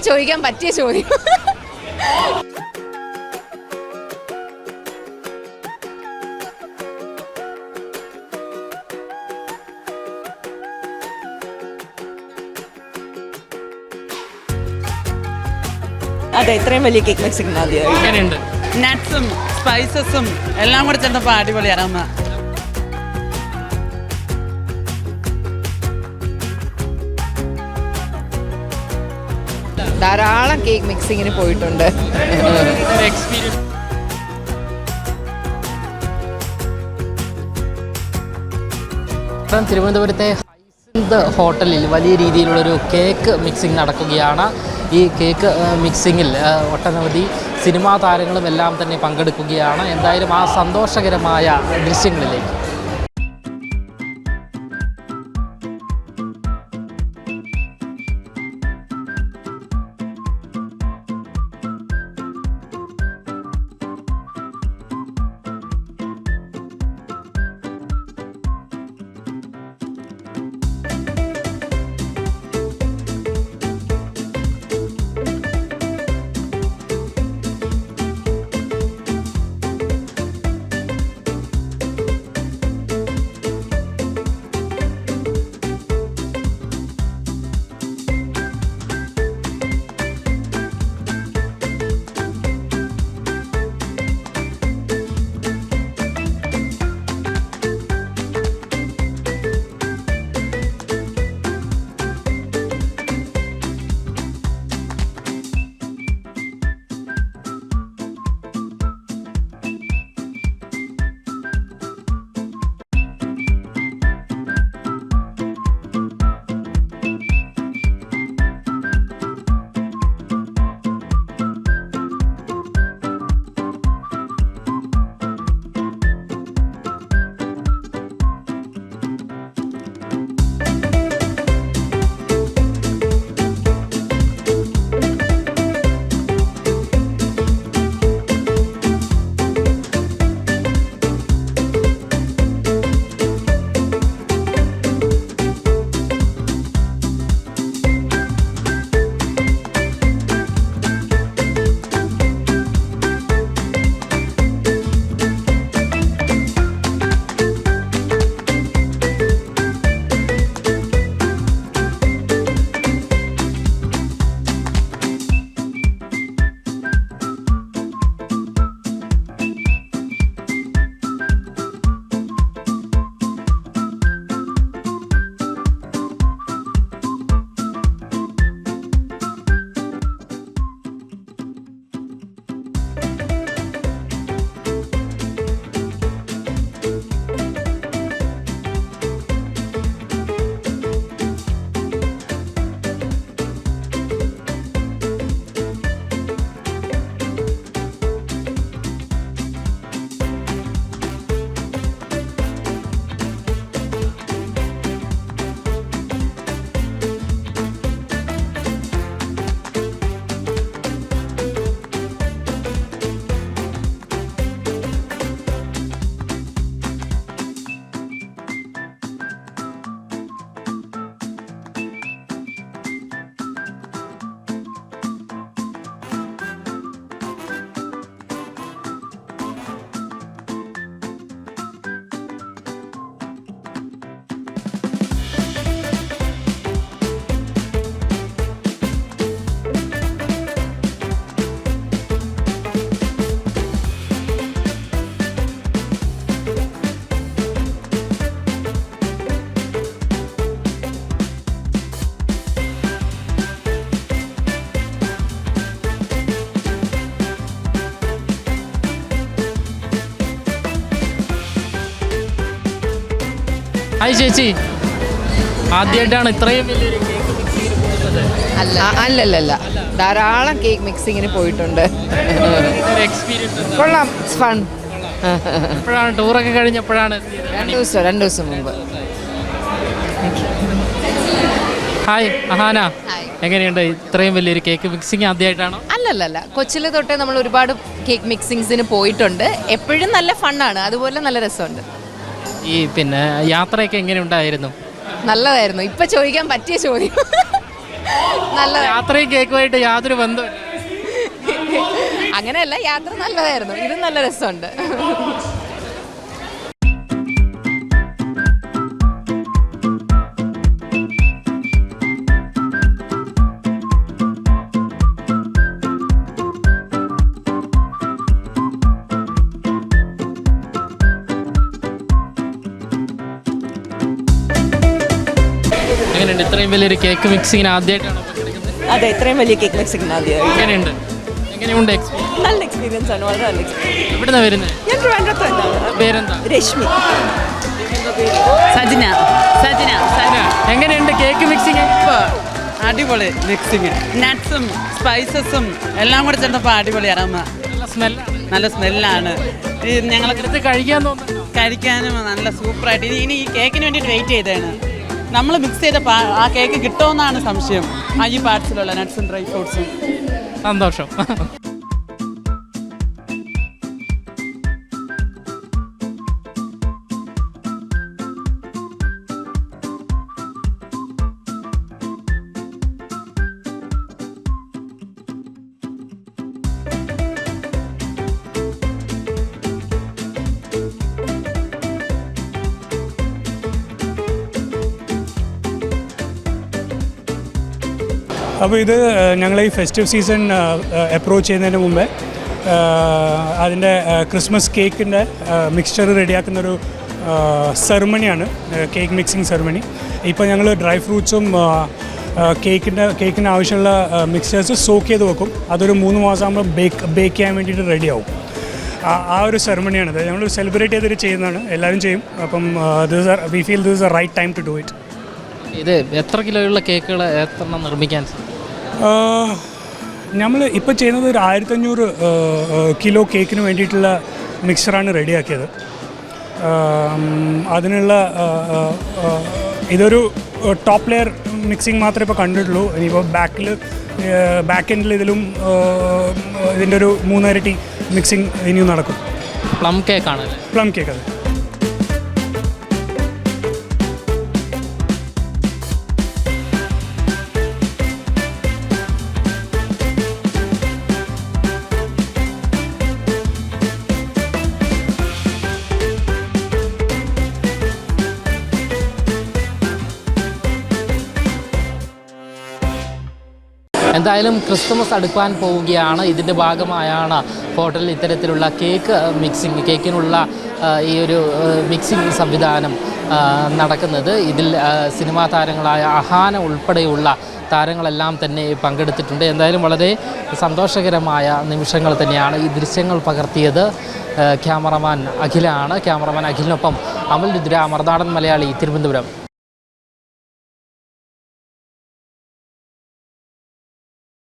ചോദിക്കാൻ പറ്റിയ ചോദ്യം. അതെ ഇത്രയും വലിയ കേക്ക് മിക്സിംഗ് ആദ്യമായി എങ്ങനെയുണ്ട് നട്ട്സും സ്പൈസസും എല്ലാം കൂടെ ചെന്നപ്പോൾ അടിപൊളിയാണ് അമ്മ ധാരാളം കേക്ക് മിക്സിങ്ങിന് പോയിട്ടുണ്ട്. എക്സ്പീരിയൻസ് ഇപ്പം തിരുവനന്തപുരത്തെ ഹൈസിന്ത് ഹോട്ടലിൽ വലിയ രീതിയിലുള്ളൊരു കേക്ക് മിക്സിംഗ് നടക്കുകയാണ്. ഈ കേക്ക് മിക്സിങ്ങിൽ ഒട്ടനവധി സിനിമാ താരങ്ങളും എല്ലാം തന്നെ പങ്കെടുക്കുകയാണ്. എന്തായാലും ആ സന്തോഷകരമായ ദൃശ്യങ്ങളിലേക്ക് ഹായ് ചേച്ചി. ആദ്യമായിട്ടാണ് ഇത്രയും അല്ല അല്ലല്ല ധാരാളം കേക്ക് മിക്സിങ്ങിന് പോയിട്ടുണ്ട്. കൊള്ളാം ഫൺ എപ്പോഴാണ് ടൂറൊക്കെ കഴിഞ്ഞപ്പോഴാണ് രണ്ട് ദിവസം രണ്ട് ദിവസം മുമ്പ്. ഹായ് അഹാന. എങ്ങനെയുണ്ട്? ഇത്രയും വലിയൊരു കേക്ക് മിക്സിങ് ആദ്യമായിട്ടാണോ അല്ലല്ലല്ല. കൊച്ചിൽ തൊട്ടേ നമ്മൾ ഒരുപാട് കേക്ക് മിക്സിങ്സിന് പോയിട്ടുണ്ട്. എപ്പോഴും നല്ല ഫണ്ണാണ് അതുപോലെ നല്ല രസമുണ്ട്. ഈ പിന്നെ യാത്രയൊക്കെ എങ്ങനെ ഉണ്ടായിരുന്നു നല്ലതായിരുന്നു. ഇപ്പൊ ചോദിക്കാൻ പറ്റിയ ചോദ്യം. നല്ല യാത്രയും കേക്കുമായിട്ട് യാതൊരു ബന്ധവും അങ്ങനെയല്ല യാത്ര നല്ലതായിരുന്നു. ഇത് നല്ല രസമുണ്ട്. എങ്ങനെയുണ്ട്? ഇത്രയും വലിയൊരു കേക്ക് മിക്സിങ്ങിന് ആദ്യമായിട്ടാണ് അതെ ഇത്രയും വലിയ കേക്ക് മിക്സിങ്ങിന് ആദ്യമായി. എങ്ങനെയുണ്ട്? എങ്ങനെയുണ്ട് നല്ല എക്സ്പീരിയൻസ് ആണ് വളരെ നല്ല എക്സ്പീരിയൻസ് എവിടുന്നാ വരുന്നത് ഞാൻ ട്രിവാൻഡ്രത്ത് പേരെന്താ? രശ്മി. സജിന സജിന സജിന. എങ്ങനെയുണ്ട് കേക്ക് മിക്സിങ് ഇപ്പോൾ അടിപൊളി മിക്സിങ് നട്ട്സും സ്പൈസസും എല്ലാം കൂടെ ചേർന്നപ്പോൾ അടിപൊളിയാണ് അമ്മ നല്ല സ്മെൽ നല്ല സ്മെല്ലാണ് ഈ ഞങ്ങളെ കഴിക്കാൻ തോന്നുന്നു കഴിക്കാനും നല്ല സൂപ്പറായിട്ട് ഇനി ഇനി ഈ കേക്കിന് വേണ്ടിയിട്ട് വെയിറ്റ് ചെയ്തതാണ്. നമ്മൾ മിക്സ് ചെയ്ത ആ കേക്ക് കിട്ടുമെന്നാണ് സംശയം. ആ ഈ പാർട്സിലുള്ള നട്ട്സും ഡ്രൈ ഫ്രൂട്ട്സും സന്തോഷം. അപ്പോൾ ഇത് ഞങ്ങൾ ഈ ഫെസ്റ്റീവ് സീസൺ അപ്രോച്ച് ചെയ്യുന്നതിന് മുമ്പേ അതിന്റെ ക്രിസ്മസ് കേക്കിന്റെ മിക്സ്ചർ റെഡിയാക്കുന്നൊരു സെറമണിയാണ് കേക്ക് മിക്സിംഗ് സെറമണി. ഇപ്പോൾ ഞങ്ങൾ ഡ്രൈ ഫ്രൂട്ട്സും കേക്കിന്റെ കേക്കിന് ആവശ്യമുള്ള മിക്സ്ചേഴ്സ് സോക്ക് ചെയ്ത് വെക്കും. അതൊരു മൂന്ന് മാസം ആകുമ്പോൾ ബേക്ക് ബേക്ക് ചെയ്യാൻ വേണ്ടിയിട്ട് റെഡിയാവും ആ- ഒരു സെറമണിയാണത് ഞങ്ങൾ സെലിബ്രേറ്റ് ചെയ്തിട്ട് ചെയ്യുന്നതാണ്. എല്ലാവരും ചെയ്യും. അപ്പം this are we feel this is a right time to do it ഇത് എത്ര കിലോയുള്ള കേക്കുകൾ എത്ര നിർമ്മിക്കാൻ നമ്മൾ ഇപ്പോൾ ചെയ്യുന്നത് ഒരു ആയിരത്തഞ്ഞൂറ് കിലോ കേക്കിന് വേണ്ടിയിട്ടുള്ള മിക്സറാണ് റെഡിയാക്കിയത്. അതിനുള്ള ഇതൊരു ടോപ്പ് ലെയർ മിക്സിങ് മാത്രമേ ഇപ്പോൾ കണ്ടിട്ടുള്ളൂ. ഇനിയിപ്പോൾ ബാക്കിൽ ബാക്ക് എൻഡിൽ ഇതിലും ഇതിന്റെ ഒരു മൂന്നരട്ടി മിക്സിങ് ഇനിയും നടക്കും. പ്ലം കേക്കാണ് പ്ലം കേക്ക് അത്. എന്തായാലും ക്രിസ്തുമസ് അടുക്കാൻ പോവുകയാണ്. ഇതിന്റെ ഭാഗമായാണ് ഹോട്ടലിൽ ഇത്തരത്തിലുള്ള കേക്ക് മിക്സിംഗ് കേക്കിനുള്ള ഈ ഒരു മിക്സിംഗ് സംവിധാനം നടക്കുന്നത്. ഇതിൽ സിനിമാ താരങ്ങളായ അഹാന ഉൾപ്പെടെയുള്ള താരങ്ങളെല്ലാം തന്നെ പങ്കെടുത്തിട്ടുണ്ട്. എന്തായാലും വളരെ സന്തോഷകരമായ നിമിഷങ്ങൾ തന്നെയാണ് ഈ ദൃശ്യങ്ങൾ പകർത്തിയത്. ക്യാമറമാൻ അഖിലാണ്. ക്യാമറമാൻ അഖിലിനൊപ്പം അമൽ രുദ്ര മർദാടൻ മലയാളി തിരുവനന്തപുരം.